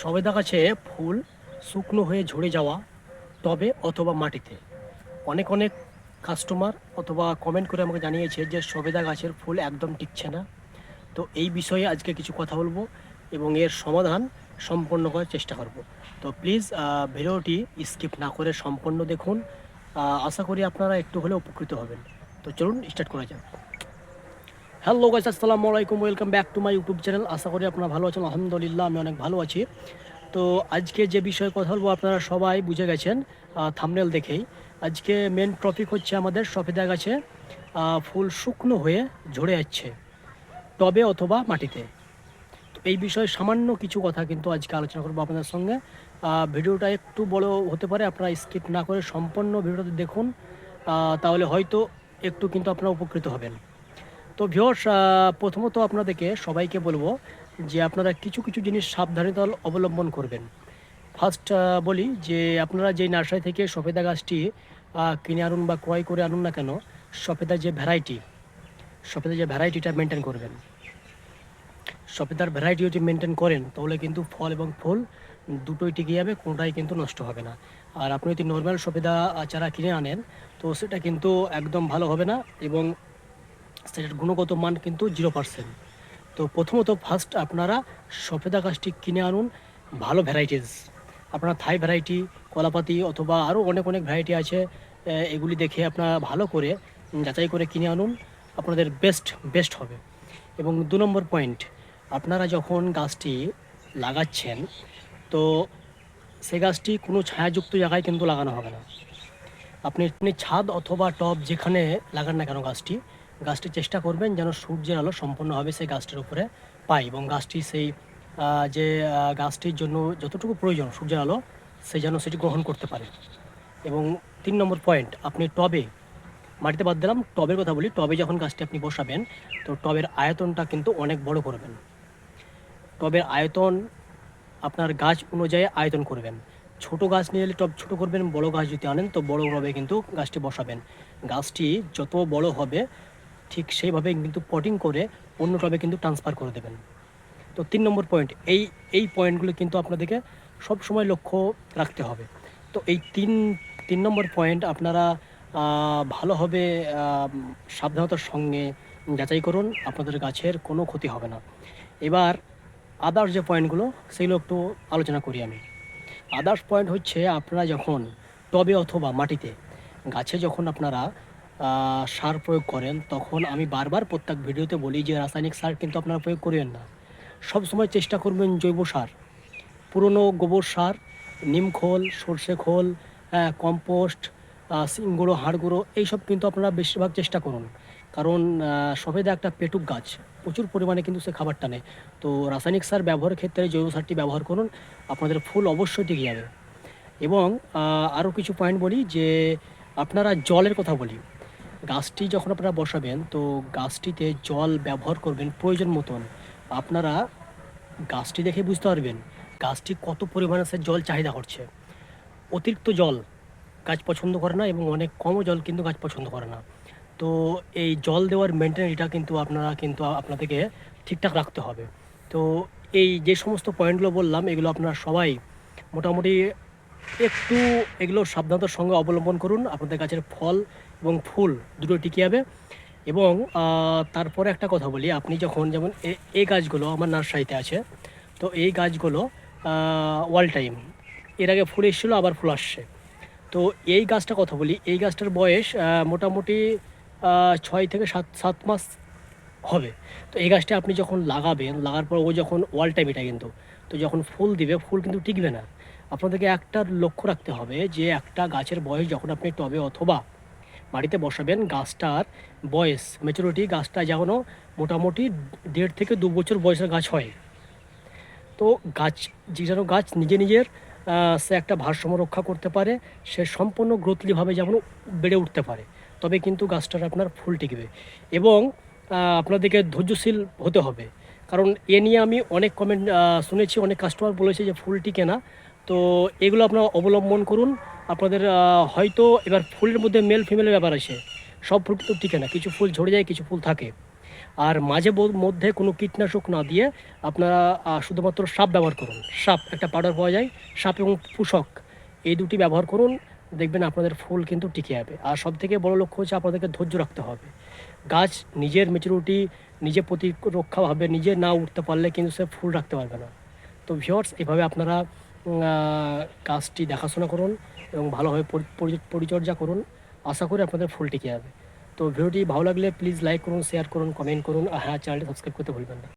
সবেদা গাছে ফুল শুকনো হয়ে ঝরে যাওয়া, টবে অথবা মাটিতে। অনেক অনেক কাস্টমার অথবা কমেন্ট করে আমাকে জানিয়েছে যে সবেদা গাছের ফুল একদম টিকছে না। তো এই বিষয়ে আজকে কিছু কথা বলব এবং এর সমাধান সম্পন্ন করার চেষ্টা করব। তো প্লিজ ভিডিওটি স্কিপ না করে সম্পূর্ণ দেখুন। আশা করি আপনারা একটু হলেও উপকৃত হবেন। তো চলুন স্টার্ট করা যাক। হ্যালো গাইস আসসালামু আলাইকুম welcome back to my YouTube channel আশা করি আপনারা ভালো আছেন। আলহামদুলিল্লাহ, আমি অনেক ভালো আছি। তো আজকে যে বিষয়ে কথা বলব, আপনারা সবাই বুঝে গেছেন থামনেল দেখেই। আজকে মেন টপিক হচ্ছে আমাদের সফেদা গাছে ফুল শুকনো হয়ে ঝরে যাচ্ছে, টবে অথবা মাটিতে। তো এই বিষয়ে সামান্য কিছু কথা কিন্তু আজকে আলোচনা করব আপনাদের সঙ্গে। ভিডিওটা একটু বড় হতে পারে, আপনারা স্কিপ না করে সম্পূর্ণ ভিডিওটা দেখুন। তাহলে হয়তো একটু কিন্তু আপনারা উপকৃত হবেন। তো ভিওর্স প্রথমত আপনাদেরকে সবাইকে বলব যে আপনারা কিছু কিছু জিনিস সাবধানতা অবলম্বন করবেন। ফার্স্ট বলি যে আপনারা যেই নার্সারি থেকে সফেদা গাছটি কিনে আনুন বা ক্রয় করে আনুন না কেন সফেদা যে ভ্যারাইটি সফেদা যে ভ্যারাইটিটা মেনটেন করবেন। সফেদার ভ্যারাইটি যদি মেনটেন করেন, তাহলে কিন্তু ফল এবং ফুল দুটোই টিকে যাবে, কোনোটাই কিন্তু নষ্ট হবে না। আর আপনি যদি নর্মাল সফেদা চারা কিনে আনেন, তো সেটা কিন্তু একদম ভালো হবে না এবং সেটার গুণগত মান কিন্তু জিরো পার্সেন্ট। তো প্রথমত ফার্স্ট আপনারা সফেদা গাছটি কিনে আনুন, ভালো ভ্যারাইটিস আপনার থাই ভ্যারাইটি কলাপাতি অথবা আরও অনেক অনেক ভ্যারাইটি আছে এগুলি দেখে আপনারা ভালো করে যাচাই করে কিনে আনুন, আপনাদের বেস্ট বেস্ট হবে। এবং দু নম্বর পয়েন্ট আপনারা যখন গাছটি লাগাচ্ছেন, তো সে গাছটি কোনো ছায়াযুক্ত জায়গায় কিন্তু লাগানো হবে না। আপনি ছাদ অথবা টব যেখানে লাগান না কেন গাছটি গাছটি চেষ্টা করবেন যেন সূর্যের আলো সম্পূর্ণভাবে সেই গাছটির উপরে পায় এবং গাছটি সেই যে গাছটির জন্য যতটুকু প্রয়োজন সূর্যের আলো, সে যেন সেটি গ্রহণ করতে পারে। এবং তিন নম্বর পয়েন্ট, আপনি টবে, মাটিতে বাদ দিলাম, টবের কথা বলি, টবে যখন গাছটি আপনি বসাবেন, তো টবের আয়তনটা কিন্তু অনেক বড় করবেন। টবের আয়তন আপনার গাছ অনুযায়ী আয়তন করবেন। ছোট গাছ নিয়ে এলে টব ছোট করবেন, বড় গাছ যদি আনেন, তো বড় টবে কিন্তু গাছটি বসাবেন। গাছটি যত বড় হবে ঠিক সেইভাবে কিন্তু পটিং করে অন্য টবে কিন্তু ট্রান্সফার করে দেবেন। তো তিন নম্বর পয়েন্ট এই এই পয়েন্টগুলো কিন্তু আপনাদেরকে সব সময় লক্ষ্য রাখতে হবে। তো এই তিন তিন নম্বর পয়েন্ট আপনারা ভালোভাবে সাবধানতার সঙ্গে যাচাই করুন, আপনাদের গাছের কোনো ক্ষতি হবে না। এবার আদার্স যে পয়েন্টগুলো সেগুলো একটু আলোচনা করি আমি। আদার্স পয়েন্ট হচ্ছে আপনারা যখন টবে অথবা মাটিতে, গাছে যখন আপনারা সার প্রয়োগ করেন তখন আমি বারবার প্রত্যেক ভিডিওতে বলি যে রাসায়নিক সার কিন্তু আপনারা প্রয়োগ করবেন না। সব সময় চেষ্টা করবেন জৈব সার। পুরনো গোবর সার নিম খোল সর্ষে খোল হ্যাঁ, কম্পোস্ট আহ, শিং গুঁড়ো হাড় গুঁড়ো এইসব কিন্তু আপনারা বেশিরভাগ চেষ্টা করুন। কারণ সফেদা একটা পেটুক গাছ প্রচুর পরিমাণে কিন্তু সে খাবারটা নেয়। তো রাসায়নিক সার ব্যবহারের ক্ষেত্রে জৈব সারটি ব্যবহার করুন আপনাদের ফুল অবশ্যই টিকে যাবে। এবং আরও কিছু পয়েন্ট বলি যে আপনারা জলের কথা বলি। গাছটি যখন আপনারা বসাবেন, তো গাছটিতে জল ব্যবহার করবেন প্রয়োজন মতন। আপনারা গাছটি দেখে বুঝতে পারবেন গাছটি কত পরিমাণে সে জল চাহিদা করছে। অতিরিক্ত জল গাছ পছন্দ করে না এবং অনেক কমও জল কিন্তু গাছ পছন্দ করে না। তো এই জল দেওয়ার মেনটেন্যান্সটা কিন্তু আপনারা কিন্তু আপনাদেরকে ঠিকঠাক রাখতে হবে। তো এই যে সমস্ত পয়েন্টগুলো বললাম, এগুলো আপনারা সবাই মোটামুটি একটু এগুলো সাবধানতার সঙ্গে অবলম্বন করুন। আপনাদের গাছের ফল এবং ফুল দুটো টিকে যাবে এবং তারপরে একটা কথা বলি, আপনি যখন যেমন এই গাছগুলো আমার নার্সারিতে আছে, তো এই গাছগুলো ওয়াল টাইম। এর আগে ফুল এসেছিল, আবার ফুল আসছে। তো এই গাছটা কথা বলি, এই গাছটার বয়স মোটামুটি ছয় থেকে সাত সাত মাস হবে। তো এই গাছটা আপনি যখন লাগাবেন, লাগার পর ও যখন ওয়াল টাইম এটা কিন্তু, তো যখন ফুল দিবে, ফুল কিন্তু টিকবে না। আপনাদেরকে একটা লক্ষ্য রাখতে হবে যে একটা গাছের বয়স যখন আপনি টবে অথবা বাড়িতে বসাবেন। গাছটার বয়স মেচুরিটি গাছটা যেন মোটামুটি দেড় থেকে দু বছর বয়সের গাছ হয়। তো গাছ যেন গাছ নিজে নিজের সে একটা ভারসাম্য রক্ষা করতে পারে, সে সম্পূর্ণ গ্রোথলিভাবে যেমন বেড়ে উঠতে পারে, তবে কিন্তু গাছটার আপনার ফুল টিকবে। এবং আপনাদেরকে ধৈর্যশীল হতে হবে। কারণ এ নিয়ে আমি অনেক কমেন্ট শুনেছি, অনেক কাস্টমার বলেছে যে ফুল টিকে না তো এগুলো আপনারা অবলম্বন করুন। আপনাদের হয়তো এবার ফুলের মধ্যে মেল ফিমেলের ব্যাপার আছে। সব ফুল কিন্তু টিকে না, কিছু ফুল ঝরে যায়, কিছু ফুল থাকে। আর মাঝে মধ্যে কোনো কীটনাশক না দিয়ে আপনারা শুধুমাত্র সাপ ব্যবহার করুন। সাপ, একটা পাউডার পাওয়া যায়, সাপ এবং পুষক, এই দুটি ব্যবহার করুন, দেখবেন আপনাদের ফুল কিন্তু টিকে যাবে। আর সব থেকে বড় লক্ষ্য হচ্ছে আপনাদেরকে ধৈর্য রাখতে হবে। গাছ নিজের মেচুরিটি নিজে প্রতিরক্ষাভাবে নিজে না উঠতে পারলে কিন্তু সে ফুল রাখতে পারবে না। তো ভিওর্স এভাবে আপনারা গাছটি দেখাশোনা করুন এবং ভালোভাবে পরি- পরি- পরিচর্যা করুন। আশা করি আপনাদের ফুল টিকে যাবে। তো ভিডিওটি ভালো লাগলে প্লিজ লাইক করুন শেয়ার করুন কমেন্ট করুন। আর হ্যাঁ চ্যানেলটি সাবস্ক্রাইব করতে ভুলবেন না।